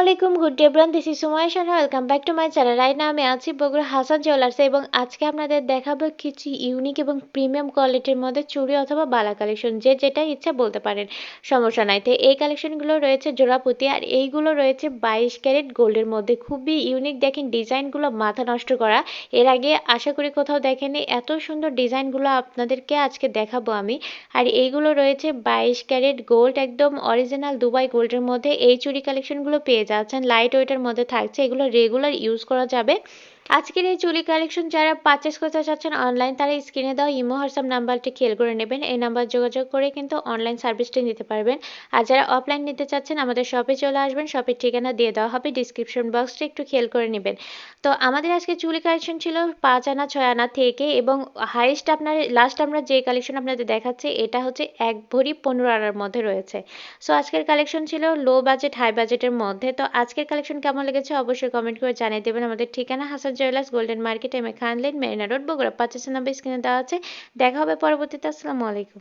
আলাইকুম, good day bran this is Sumaiya Shah welcome back to my channel right না আমি আছি বগুড়া হাসান জুয়েলার্সে এবং আজকে আপনাদের দেখাবো কিছু ইউনিক এবং প্রিমিয়াম কোয়ালিটির মধ্যে চুড়ি অথবা বালা কালেকশন যে যেটা ইচ্ছা বলতে পারেন, সমস্যা নাই। তো এই কালেকশনগুলো রয়েছে জোড়াপুতি আর এইগুলো রয়েছে বাইশ ক্যারেট গোল্ডের মধ্যে। খুবই ইউনিক দেখেন ডিজাইনগুলো মাথা নষ্ট করা। এর আগে আশা করি কোথাও দেখেনি এত সুন্দর ডিজাইনগুলো আপনাদেরকে আজকে দেখাবো আমি। আর এইগুলো রয়েছে বাইশ ক্যারেট গোল্ড একদম অরিজিনাল দুবাই গোল্ডের মধ্যে। এই চুড়ি কালেকশনগুলো পেয়ে যাচ্ছেন। লাইট ওয়েটের মধ্যে থাকছে। এগুলো রেগুলার ইউজ করা যাবে। আজকের এই চুলি কালেকশন যারা পারচেস করতে চাচ্ছেন অনলাইন তারা স্ক্রিনে দেওয়া ইমো, হোয়াটসঅ্যাপ নাম্বারটি খেয়াল করে নেবেন। এই নাম্বার যোগাযোগ করে কিন্তু অনলাইন সার্ভিসটি নিতে পারবেন। আর যারা অফলাইন নিতে চাচ্ছেন, আমাদের শপে চলে আসবেন। শপের ঠিকানা দিয়ে দেওয়া হবে ডিসক্রিপশন বক্সটি একটু খেয়াল করে নেবেন। তো আমাদের আজকে চুলি কালেকশন ছিল পাঁচ আনা, ছয় আনা থেকে এবং হাইস্ট আপনার লাস্ট আমরা যে কালেকশন আপনাদের দেখাচ্ছি, এটা হচ্ছে এক ভরি পনেরো আনার মধ্যে রয়েছে। সো আজকের কালেকশন ছিল লো বাজেট হাই বাজেটের মধ্যে। তো আজকের কালেকশন কেমন লেগেছে অবশ্যই কমেন্ট করে জানিয়ে দেবেন। আমাদের ঠিকানা Hasan jewellers golden market M A Khan lane Marina road Bogura পঁচাশি নাম্বার স্ক্রিনে দেওয়া আছে। দেখা হবে পরবর্তীতে, আসসালামু আলাইকুম।